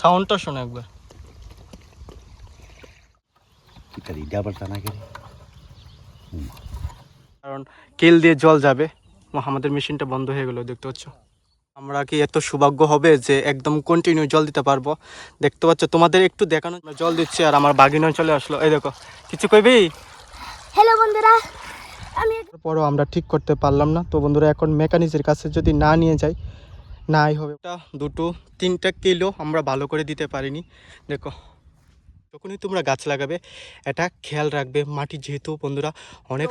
সাউন্ডটা শোনো একবার। কারণ কেল দিয়ে জল যাবে আমাদের মেশিনটা বন্ধ হয়ে গেল দেখতে পাচ্ছ? আমরা কি এত সৌভাগ্য হবে যে একদম কন্টিনিউ জল দিতে পারব? দেখতে পাচ্ছ তোমাদের একটু দেখানো জল দিচ্ছে আর আমার বাগিনা চলে আসলো। এই দেখো কিছু কইবি? হ্যালো বন্ধুরা আমি পরও আমরা ঠিক করতে পারলাম না। তো বন্ধুরা এখন মেকানিজের কাছে যদি না নিয়ে যাই নাই হবে। ওটা দুটো তিনটা কিলো আমরা ভালো করে দিতে পারিনি। দেখো যখনই তোমরা গাছ লাগাবে এটা খেয়াল রাখবে মাটি যেহেতু বন্ধুরা অনেক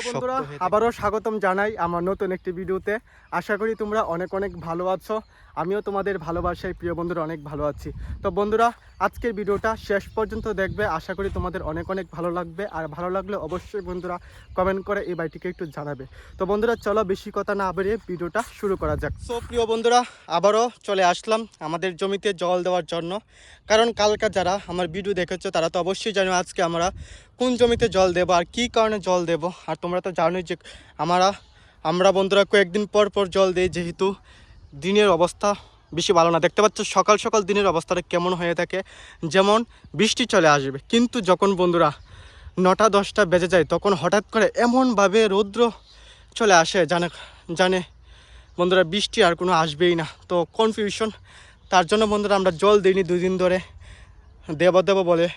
আবারও স্বাগতম জানাই আমার নতুন একটি ভিডিওতে। আশা করি তোমরা অনেক অনেক ভালো আছো। আমিও তোমাদের ভালোবাসায় প্রিয় বন্ধুরা অনেক ভালো আছি। তো বন্ধুরা, আজকের ভিডিওটা শেষ পর্যন্ত দেখবে। আশা করি তোমাদের অনেক অনেক ভালো লাগবে। আর ভালো লাগলে অবশ্যই বন্ধুরা কমেন্ট করে এই বাড়িটিকে একটু জানাবে। তো বন্ধুরা, চলো বেশি কথা না বেরিয়ে ভিডিওটা শুরু করা যাক। সো প্রিয় বন্ধুরা, আবারও চলে আসলাম আমাদের জমিতে জল দেওয়ার জন্য। কারণ কালকা যারা আমার ভিডিও দেখেছ, তারা তো অবশ্যই জানো আজকে আমরা কোন জমিতে জল দেবো আর কী কারণে জল দেবো। আর তোমরা তো জানোই যে, আমরা আমরা বন্ধুরা কয়েকদিন পর পর জল দিই, যেহেতু দিনের অবস্থা বেশি ভালো না। দেখতে পাচ্ছ সকাল সকাল দিনের অবস্থাটা কেমন হয়ে থাকে। যেমন বৃষ্টি চলে আসবে, কিন্তু যখন বন্ধুরা নটা দশটা বেজে যায়, তখন হঠাৎ করে এমনভাবে রৌদ্র চলে আসে, জানে জানে বন্ধুরা বৃষ্টি আর কোনো আসবেই না। তো কনফিউশন তার জন্য বন্ধুরা আমরা জল দিইনি দুই দিন ধরে, দেব দেব বলে।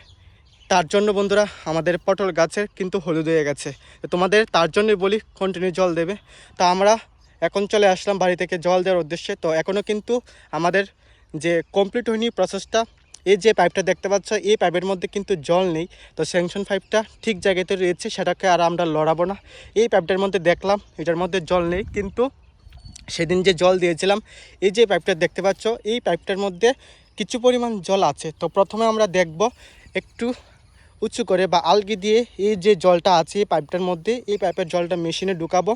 তার জন্য বন্ধুরা আমাদের পটল গাছের কিন্তু হলুদ হয়ে গেছে। তোমাদের তার জন্যই বলি কন্টিনিউ জল দেবে। তা আমরা এখন চলে আসলাম বাড়ি থেকে জল দেওয়ার উদ্দেশ্যে। তো এখনও কিন্তু আমাদের যে কমপ্লিট হয়নি প্রসেসটা এই যে পাইপটা দেখতে পাচ্ছ, এই পাইপের মধ্যে কিন্তু জল নেই। তো স্যাংশন পাইপটা ঠিক জায়গাতে রয়েছে, সেটাকে আর আমরা লড়াবো না। এই পাইপটার মধ্যে দেখলাম, এটার মধ্যে জল নেই, কিন্তু সেদিন যে জল দিয়েছিলাম, এই যে পাইপটা দেখতে পাচ্ছ, এই পাইপটার মধ্যে কিছু পরিমাণ জল আছে। তো প্রথমে আমরা দেখব একটু উঁচু করে বা আলগি দিয়ে এই যে জলটা আছে এই পাইপটার মধ্যে, এই পাইপের জলটা মেশিনে ঢুকাবো।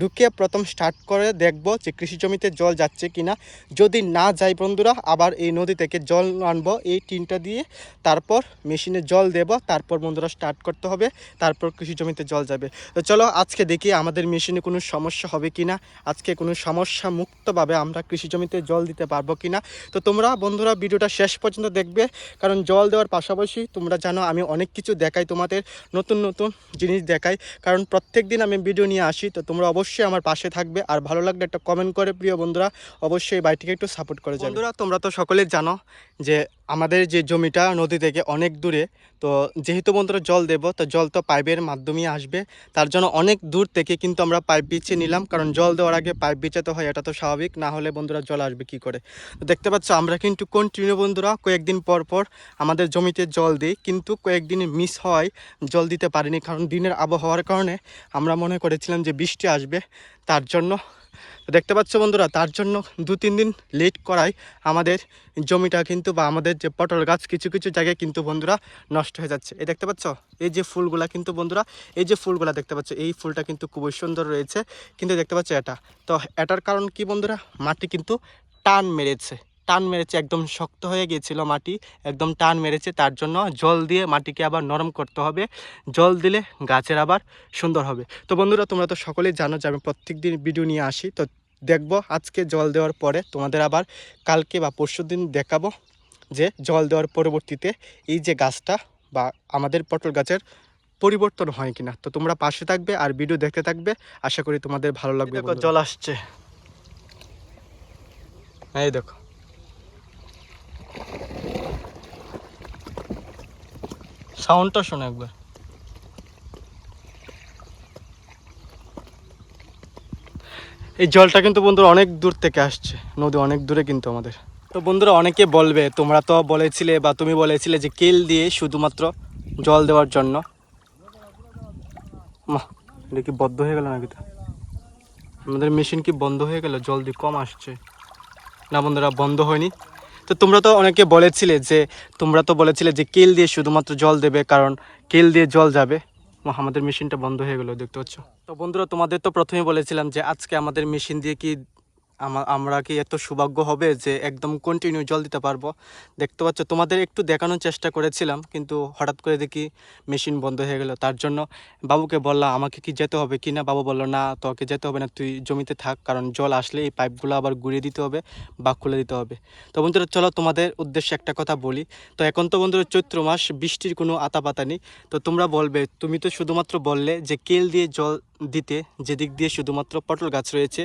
ঢুকিয়ে প্রথম স্টার্ট করে দেখব যে কৃষি জমিতে জল যাচ্ছে কিনা। যদি না যায় বন্ধুরা, আবার এই নদী থেকে জল আনব, এই টিনটা দিয়ে তারপর মেশিনে জল দেব, তারপর বন্ধুরা স্টার্ট করতে হবে, তারপর কৃষি জমিতে জল যাবে। তো চলো আজকে দেখি আমাদের মেশিনে কোনো সমস্যা হবে কিনা, আজকে কোনো সমস্যা মুক্তভাবে আমরা কৃষি জমিতে জল দিতে পারব কিনা। তো তোমরা বন্ধুরা ভিডিওটা শেষ পর্যন্ত দেখবে, কারণ জল দেওয়ার পাশাপাশি তোমরা জানো আমি অনেক কিছু দেখাই, তোমাদের নতুন নতুন জিনিস দেখাই। কারণ প্রত্যেক দিন আমি ভিডিও নিয়ে আসি, তো তোমরা অবশ্যই আমার পাশে থাকবে। আর ভালো লাগলে একটা কমেন্ট করে, প্রিয় বন্ধুরা, অবশ্যই বাড়িটিকে একটু সাপোর্ট করে যাবে। বন্ধুরা, তোমরা তো সকলেই জানো যে আমাদের যে জমিটা নদী থেকে অনেক দূরে, তো যেহেতু বন্ধুরা জল দেব, তো জল তো পাইপের মাধ্যমেই আসবে। তার জন্য অনেক দূর থেকে কিন্তু আমরা পাইপ বিছিয়ে নিলাম, কারণ জল দেওয়ার আগে পাইপ বিছাতে হয়, এটা তো স্বাভাবিক, না হলে বন্ধুরা জল আসবে কি করে? দেখতে পাচ্ছ, আমরা কিন্তু কন্টিনিউ বন্ধুরা, কয়েকদিন পর পর আমাদের জমিতে জল দিই, কিন্তু কয়েকদিন মিস হয়, জল দিতে পারিনি। কারণ দিনের আবহাওয়ার কারণে আমরা মনে করেছিলাম যে বৃষ্টি আসবে, তার জন্য দেখতে পাচ্ছ বন্ধুরা, তার জন্য দু তিন দিন লেট করায় আমাদের জমিটা কিন্তু বা আমাদের যে পটল গাছ, কিছু কিছু জায়গায় কিন্তু বন্ধুরা নষ্ট হয়ে যাচ্ছে। এই দেখতে পাচ্ছ? এই যে ফুলগুলা কিন্তু বন্ধুরা, এই যে ফুলগুলা দেখতে পাচ্ছ, এই ফুলটা কিন্তু খুবই সুন্দর রয়েছে। কিন্তু দেখতে পাচ্ছ এটা? তো এটার কারণ কি বন্ধুরা? মাটি কিন্তু টান মেরেছে। টান মেরেছে একদম শক্ত হয়ে গিয়েছিল মাটি একদম টান মেরেছে তার জন্য জল দিয়ে মাটিকে আবার নরম করতে হবে। জল দিলে গাছের আবার সুন্দর হবে। তো বন্ধুরা তোমরা তো সকলেই জানো যে আমি প্রত্যেক দিন ভিডিও নিয়ে আসি। তো দেখব আজকে জল দেওয়ার পরে তোমাদের আবার কালকে বা পরশু দিন দেখাবো যে জল দেওয়ার পরবর্তীতে এই যে গাছটা বা আমাদের পটল গাছের পরিবর্তন হয় কিনা। তো তোমরা পাশে থাকবে আর ভিডিও দেখতে থাকবে। আশা করি তোমাদের ভালো লাগবে দেখো জল আসছে। এই দেখো। সাউন্ডটা শোনো একবার। এই জলটা কিন্তু বন্ধুরা অনেক দূর থেকে আসছে, নদী অনেক দূরে কিন্তু আমাদের। তো বন্ধুরা অনেকে বলবে, তোমরা তো বলেছিলে বা তুমি বলেছিলে যে কেল দিয়ে শুধুমাত্র জল দেওয়ার জন্য। কি বদ্ধ হয়ে গেল নাকি তো? আমাদের মেশিন কি বন্ধ হয়ে গেল? জল দিয়ে কম আসছে। না বন্ধুরা, বন্ধ হয়নি। তো তোমরা তো অনেকে বলেছিলে যে, তোমরা তো বলেছিলে যে কেল দিয়ে শুধুমাত্র জল দেবে, কারণ কেল দিয়ে জল যাবে। আমাদের মেশিনটা বন্ধ হয়ে গেলো, দেখতে পাচ্ছ? তো বন্ধুরা, তোমাদের তো প্রথমে বলেছিলাম যে, আজকে আমাদের মেশিন দিয়ে কি আমরা কি এত সৌভাগ্য হবে যে একদম কন্টিনিউ জল দিতে পারব? দেখতে পাচ্ছ, তোমাদের একটু দেখানোর চেষ্টা করেছিলাম, কিন্তু হঠাৎ করে দেখি মেশিন বন্ধ হয়ে গেল। তার জন্য বাবুকে বললাম, আমাকে কি যেতে হবে কি না? বাবু বলল, না, তোকে যেতে হবে না, তুই জমিতে থাক, কারণ জল আসলে এই পাইপগুলো আবার ঘুরিয়ে দিতে হবে বা খুলে দিতে হবে। তো বন্ধুরা, চলো তোমাদের উদ্দেশ্যে একটা কথা বলি। তো এখন তো বন্ধুরা চৈত্র মাস, বৃষ্টির কোনো আতা পাতা নেই। তো তোমরা বলবে, তুমি তো শুধুমাত্র বললে যে, কেল দিয়ে জল দিতে, যেদিক দিয়ে শুধুমাত্র পটল গাছ রয়েছে,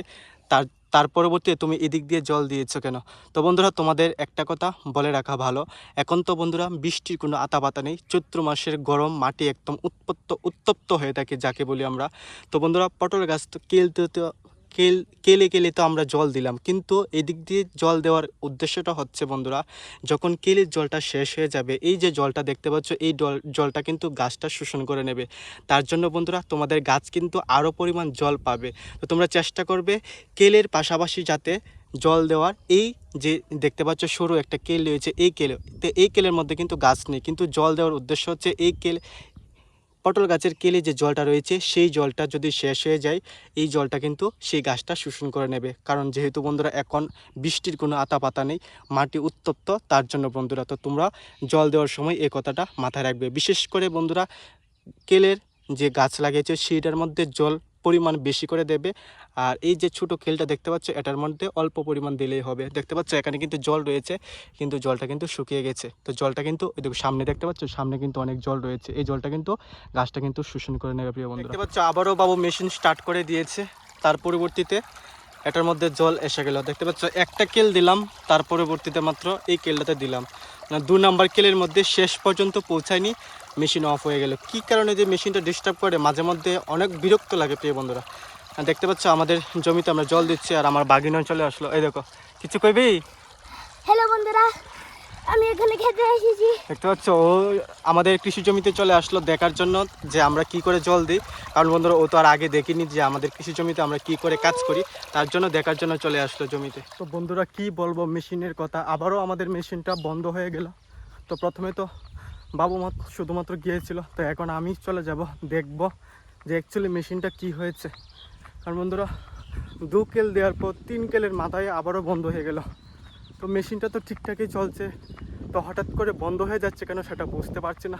তার তার পরবর্তীতে তুমি এদিক দিয়ে জল দিয়েছ কেন? তো বন্ধুরা, তোমাদের একটা কথা বলে রাখা ভালো। এখন তো বন্ধুরা, বৃষ্টির কোনো আতা পাতা নেই। চৈত্র মাসের গরম মাটি একদম উৎপত্ত, উত্তপ্ত হয়ে থাকে, যাকে বলি আমরা। তো বন্ধুরা, পটল গাছ তো কেলতে তো কেল, কেলে কেলে তো আমরা জল দিলাম। কিন্তু এদিক দিয়ে জল দেওয়ার উদ্দেশ্যটা হচ্ছে বন্ধুরা, যখন কেলের জলটা শেষ হয়ে যাবে, এই যে জলটা দেখতে পাচ্ছ, এই জল- জলটা কিন্তু গাছটা শোষণ করে নেবে। তার জন্য বন্ধুরা, তোমাদের গাছ কিন্তু আরও পরিমাণ জল পাবে। তো তোমরা চেষ্টা করবে কেলের পাশাপাশি যাতে জল দেওয়ার। এই যে দেখতে পাচ্ছ, সরু একটা কেল রয়েছে, এই কেলে, তো এই কেলের মধ্যে কিন্তু গাছ নেই। কিন্তু জল দেওয়ার উদ্দেশ্য হচ্ছে, এই কেল পটল গাছের কেলে যে জলটা রয়েছে, সেই জলটা যদি শেষ হয়ে যায়, এই জলটা কিন্তু সেই গাছটা শোষণ করে নেবে। কারণ যেহেতু বন্ধুরা, এখন বৃষ্টির কোনো আতা পাতা নেই, মাটি উত্তপ্ত, তার জন্য বন্ধুরা, তো তোমরা জল দেওয়ার সময় এই কথাটা মাথায় রাখবে। বিশেষ করে বন্ধুরা, কেলের যে গাছ লাগিয়েছে, সেইটার মধ্যে জল পরিমাণ বেশি করে দেবে। আর এই যে ছোট কেলটা দেখতে পাচ্ছ, এটার মধ্যে অল্প পরিমাণ দিলেই হবে। দেখতে পাচ্ছ, এখানে কিন্তু জল রয়েছে, কিন্তু জলটা কিন্তু শুকিয়ে গেছে। তো জলটা কিন্তু দেখো সামনে দেখতে পাচ্ছ, সামনে কিন্তু অনেক জল রয়েছে। এই জলটা কিন্তু গাছটা কিন্তু শোষণ করে নেবে, প্রিয় বন্ধু দেখতে পাচ্ছ, আবারও বাবু মেশিন স্টার্ট করে দিয়েছে। তার পরবর্তীতে এটার মধ্যে জল এসে গেল। দেখতে পাচ্ছ, একটা কেল দিলাম, তার পরবর্তীতে মাত্র এই কেলটাতে দিলাম। দু নাম্বার কেলের মধ্যে শেষ পর্যন্ত পৌঁছায়নি মেশিন অফ হয়ে গেল। কি কারণে যে মেশিনটা ডিস্টার্ব করে? মাঝে মধ্যে অনেক বিরক্ত লাগে, প্রিয় বন্ধুরা। দেখতে পাচ্ছ, আমাদের জমিতে আমরা জল দিচ্ছি আর আমার বাগিন অঞ্চলে আসলো। এই দেখো, কিছু কইবি? হ্যালো বন্ধুরা। আমি এখানে খেতে এসেছি। দেখতে পাচ্ছ, ও আমাদের কৃষি জমিতে চলে আসলো দেখার জন্য যে আমরা কি করে জল দিই। কারণ বন্ধুরা, ও তো আর আগে দেখিনি যে আমাদের কৃষি জমিতে আমরা কি করে কাজ করি। তার জন্য দেখার জন্য চলে আসলো জমিতে। তো বন্ধুরা, কি বলব, মেশিনের কথা। আবারও আমাদের মেশিনটা বন্ধ হয়ে গেল। তো প্রথমে তো বাবু মাত্র শুধুমাত্র গিয়েছিল। তো এখন আমি চলে যাব, দেখব যে অ্যাকচুয়ালি মেশিনটা কি হয়েছে। কারণ বন্ধুরা, দু কেল দেওয়ার পর তিন কেলের মাথায় আবারও বন্ধ হয়ে গেল। তো মেশিনটা তো ঠিকঠাকই চলছে। তো হঠাৎ করে বন্ধ হয়ে যাচ্ছে কেন সেটা বুঝতে পারছি না।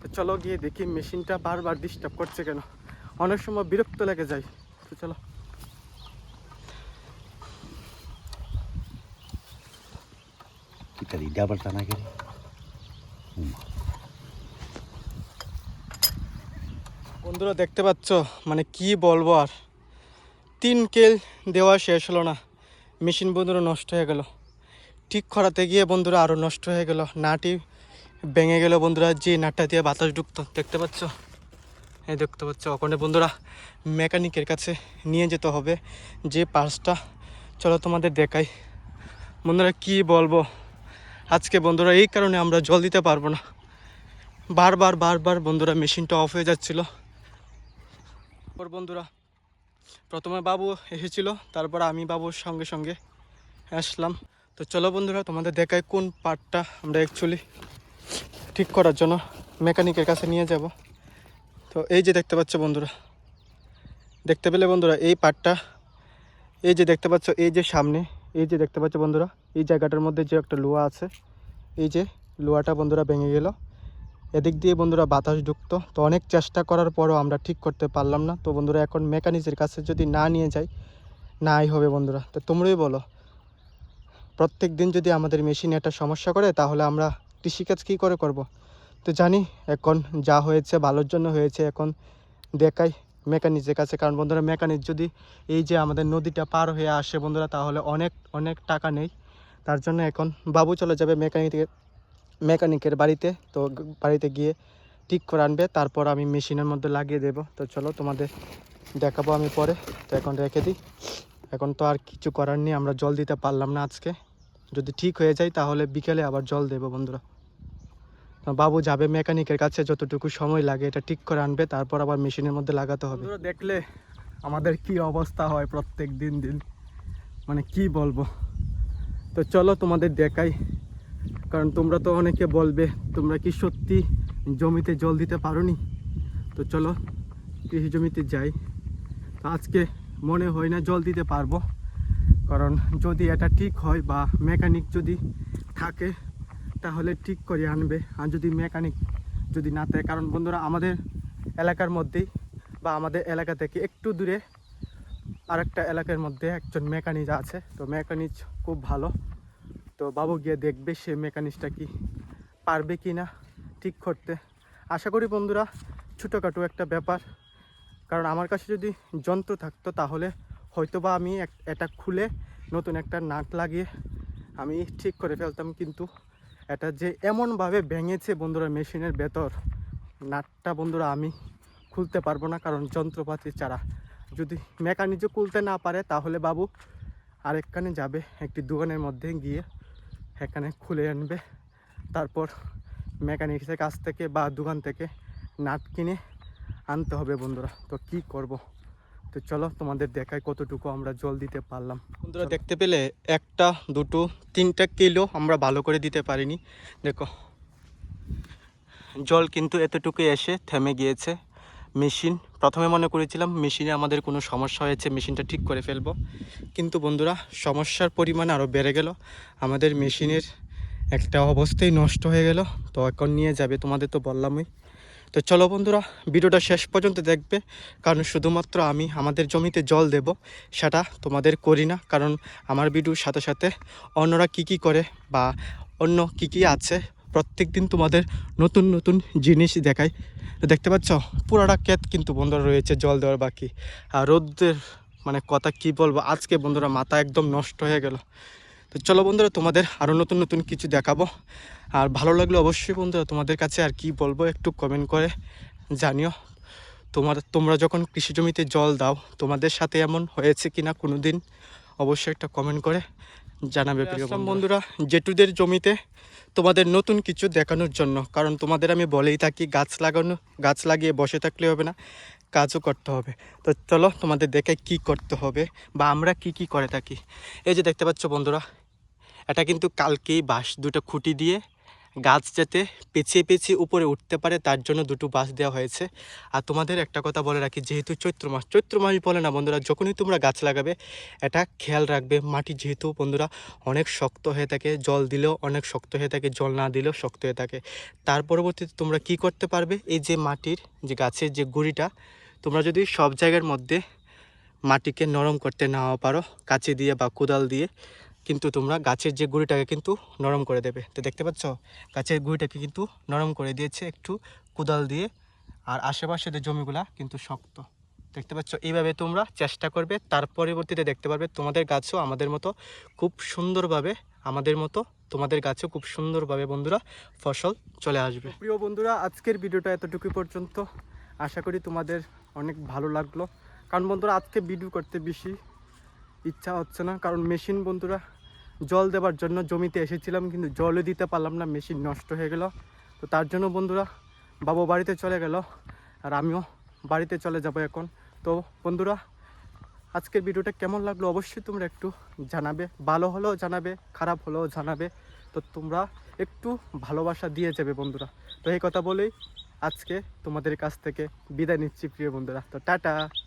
তো চলো গিয়ে দেখি মেশিনটা বারবার ডিস্টার্ব করছে কেন। অনেক সময় বিরক্ত লেগে যায়। তো চলো। টানা বন্ধুরা দেখতে পাচ্ছ? মানে কি বলব আর। তিন কেল দেওয়া শেষ হলো না। মেশিন বন্ধুরা নষ্ট হয়ে গেল। ঠিক করাতে গিয়ে বন্ধুরা আরও নষ্ট হয়ে গেল। নাটি ভেঙে গেল বন্ধুরা, যে নাটটা দিয়ে বাতাস ঢুকতো, দেখতে পাচ্ছ? এই দেখতে পাচ্ছ ওখানে বন্ধুরা, মেকানিকের কাছে নিয়ে যেতে হবে যে পার্সটা। চলো তোমাদের দেখাই। বন্ধুরা, কি বলব? আজকে বন্ধুরা এই কারণে আমরা জল দিতে পারব না। বারবার বারবার বন্ধুরা মেশিনটা অফ হয়ে যাচ্ছিল। ওর বন্ধুরা, প্রথমে বাবু এসেছিল, তারপর আমি বাবুর সঙ্গে সঙ্গে আসলাম। তো চলো বন্ধুরা, তোমাদের দেখায় কোন পার্টটা আমরা অ্যাকচুয়ালি ঠিক করার জন্য মেকানিকের কাছে নিয়ে যাব। তো এই যে দেখতে পাচ্ছ বন্ধুরা, দেখতে পেলে বন্ধুরা এই পার্টটা এই যে দেখতে পাচ্ছ এই যে সামনে, এই যে দেখতে পাচ্ছ বন্ধুরা, এই জায়গাটার মধ্যে যে একটা লোহা আছে, এই যে লোহাটা বন্ধুরা ভেঙে গেল। এদিক দিয়ে বন্ধুরা বাতাস ঢুকতো, তো অনেক চেষ্টা করার পরও আমরা ঠিক করতে পারলাম না। তো বন্ধুরা এখন মেকানিকের কাছে যদি না নিয়ে যাই, নাই হবে বন্ধুরা। তো তোমরাই বলো প্রত্যেক দিন যদি আমাদের মেশিনে একটা সমস্যা করে, তাহলে আমরা কৃষিকাজ কী করে করব? তো জানি, এখন যা হয়েছে ভালোর জন্য হয়েছে, এখন দেখাই মেকানিকের কাছে। কারণ বন্ধুরা মেকানিক যদি এই যে আমাদের নদীটা পার হয়ে আসে বন্ধুরা, তাহলে অনেক অনেক টাকা নেই। তার জন্য এখন বাবু চলে যাবে মেকানিকের মেকানিকের বাড়িতে। তো বাড়িতে গিয়ে ঠিক করে আনবে, তারপর আমি মেশিনের মধ্যে লাগিয়ে দেব। তো চলো তোমাদের দেখাবো আমি পরে। তো এখন রেখে দিই। এখন তো আর কিছু করার নেই, আমরা জল দিতে পারলাম না আজকে। যদি ঠিক হয়ে যায়, তাহলে বিকেলে আবার জল দেবো বন্ধুরা। বাবু যাবে মেকানিকের কাছে, যতটুকু সময় লাগে এটা ঠিক করে আনবে, তারপর আবার মেশিনের মধ্যে লাগাতে হবে। দেখলে আমাদের কি অবস্থা হয় প্রত্যেক দিন দিন। মানে কি বলব? তো চলো তোমাদের দেখাই। কারণ তোমরা তো অনেকে বলবে, তোমরা কি সত্যি জমিতে জল দিতে পারোনি? তো চলো, কৃষি জমিতে যাই। তো আজকে মনে হয় না জল দিতে পারব। কারণ যদি এটা ঠিক হয় বা মেকানিক যদি থাকে, তাহলে ঠিক করে আনবে। আর যদি মেকানিক যদি না থাকে, কারণ বন্ধুরা, আমাদের এলাকার মধ্যেই বা আমাদের এলাকা থেকে একটু দূরে আরেকটা এলাকার মধ্যে একজন মেকানিক আছে। তো মেকানিক খুব ভালো। তো বাবু গিয়ে দেখবে সে মেকানিকটা কি পারবে কি না ঠিক করতে। আশা করি বন্ধুরা, ছোটোখাটো একটা ব্যাপার। কারণ আমার কাছে যদি যন্ত্র থাকতো, তাহলে হয়তো বা আমি এটা খুলে নতুন একটা নাট লাগিয়ে আমি ঠিক করে ফেলতাম, কিন্তু এটা যে এমনভাবে ভেঙেছে বন্ধুরা মেশিনের ভেতর নাটটা বন্ধুরা আমি খুলতে পারব না, কারণ যন্ত্রপাতি ছাড়া। যদি মেকানিকও খুলতে না পারে, তাহলে বাবু আরেকখানে যাবে, একটি দোকানের মধ্যে গিয়ে এখানে খুলে আনবে। তারপর মেকানিক্সের কাছ থেকে বা দোকান থেকে নাট কিনে আনতে হবে বন্ধুরা। তো কি করব? তো চলো তোমাদের দেখায় কতটুকু আমরা জল দিতে পারলাম। বন্ধুরা দেখতে পেলে একটা দুটো তিনটা কিলো আমরা ভালো করে দিতে পারিনি। দেখো জল কিন্তু এতটুকু এসে থেমে গিয়েছে। মেশিন প্রথমে মনে করেছিলাম মেশিনে আমাদের কোনো সমস্যা হয়েছে মেশিনটা ঠিক করে ফেলব। কিন্তু বন্ধুরা সমস্যার পরিমাণ আরও বেড়ে গেল। আমাদের মেশিনের একটা অবস্থাই নষ্ট হয়ে গেল। তো এখন নিয়ে যাবে তোমাদের তো বললামই। তো চলো বন্ধুরা, ভিডিওটা শেষ পর্যন্ত দেখবে, কারণ শুধুমাত্র আমি আমাদের জমিতে জল দেব, সেটা তোমাদের করি না, কারণ আমার ভিডিওর সাথে সাথে অন্যরা কি কি করে বা অন্য কি কি আছে প্রত্যেক দিন তোমাদের নতুন নতুন জিনিস দেখাই দেখতে পাচ্ছ, পুরাটা ক্ষেত কিন্তু বন্ধুরা রয়েছে জল দেওয়ার বাকি। আর রোদ্রের মানে কথা কি বলব, আজকে বন্ধুরা মাথা একদম নষ্ট হয়ে গেল। তো চলো বন্ধুরা তোমাদের আরও নতুন নতুন কিছু দেখাবো। আর ভালো লাগলে অবশ্যই বন্ধুরা তোমাদের কাছে আর কি বলব একটু কমেন্ট করে জানিও। তোমার তোমরা যখন কৃষি জমিতে জল দাও তোমাদের সাথে এমন হয়েছে কি না কোনো দিন অবশ্যই একটা কমেন্ট করে জানাবে প্রিয় বন্ধুরা। জেটুদের জমিতে তোমাদের নতুন কিছু দেখানোর জন্য কারণ তোমাদের আমি বলেই থাকি গাছ লাগানো গাছ লাগিয়ে বসে থাকলে হবে না কাজও করতে হবে। তো চলো তোমাদের দেখে কি করতে হবে বা আমরা কি কি করে থাকি। এই যে দেখতে পাচ্ছ বন্ধুরা এটা কিন্তু কালকেই বাঁশ দুটো খুঁটি দিয়ে গাছ যাতে পেছিয়ে পেছিয়ে উপরে উঠতে পারে, তার জন্য দুটো বাঁশ দেওয়া হয়েছে। আর তোমাদের একটা কথা বলে রাখি, যেহেতু চৈত্র মাস চৈত্র মাস বলে না বন্ধুরা, যখনই তোমরা গাছ লাগাবে, এটা খেয়াল রাখবে, মাটি যেহেতু বন্ধুরা অনেক শক্ত হয়ে থাকে, জল দিলেও অনেক শক্ত হয়ে থাকে, জল না দিলেও শক্ত হয়ে থাকে। তার পরবর্তীতে তোমরা কি করতে পারবে, এই যে মাটির, যে গাছের যে গুঁড়িটা, তোমরা যদি সব জায়গার মধ্যে মাটিকে নরম করতে নাও পারো, কাঁচি দিয়ে বা কোদাল দিয়ে কিন্তু তোমরা গাছের যে গুঁড়িটাকে কিন্তু নরম করে দেবে। তো দেখতে পাচ্ছ? গাছের গুঁড়িটাকে কিন্তু নরম করে দিয়েছে, একটু কোদাল দিয়ে। আর আশেপাশে যে জমিগুলা কিন্তু শক্ত। দেখতে পাচ্ছ? এইভাবে তোমরা চেষ্টা করবে, তার পরবর্তীতে দেখতে পারবে তোমাদের গাছও আমাদের মতো খুব সুন্দরভাবে, আমাদের মতো তোমাদের গাছও খুব সুন্দরভাবে বন্ধুরা ফসল চলে আসবে। প্রিয় বন্ধুরা, আজকের ভিডিওটা এতটুকু পর্যন্ত। আশা করি তোমাদের অনেক ভালো লাগল। কারণ বন্ধুরা, আজকে ভিডিও করতে বেশি ইচ্ছা হচ্ছে না। কারণ মেশিন বন্ধুরা জল দেওয়ার জন্য জমিতে এসেছিলাম, কিন্তু জলও দিতে পারলাম না, মেশিন নষ্ট হয়ে গেল। তো তার জন্য বন্ধুরা, বাবু বাড়িতে চলে গেল আর আমিও বাড়িতে চলে যাব এখন। তো বন্ধুরা, আজকের ভিডিওটা কেমন লাগল অবশ্যই তোমরা একটু জানাবে। ভালো হলেও জানাবে, খারাপ হলেও জানাবে। তো তোমরা একটু ভালোবাসা দিয়ে যাবে বন্ধুরা। তো এই কথা বলেই আজকে তোমাদের কাছ থেকে বিদায় নিচ্ছি প্রিয় বন্ধুরা। তো টাটা!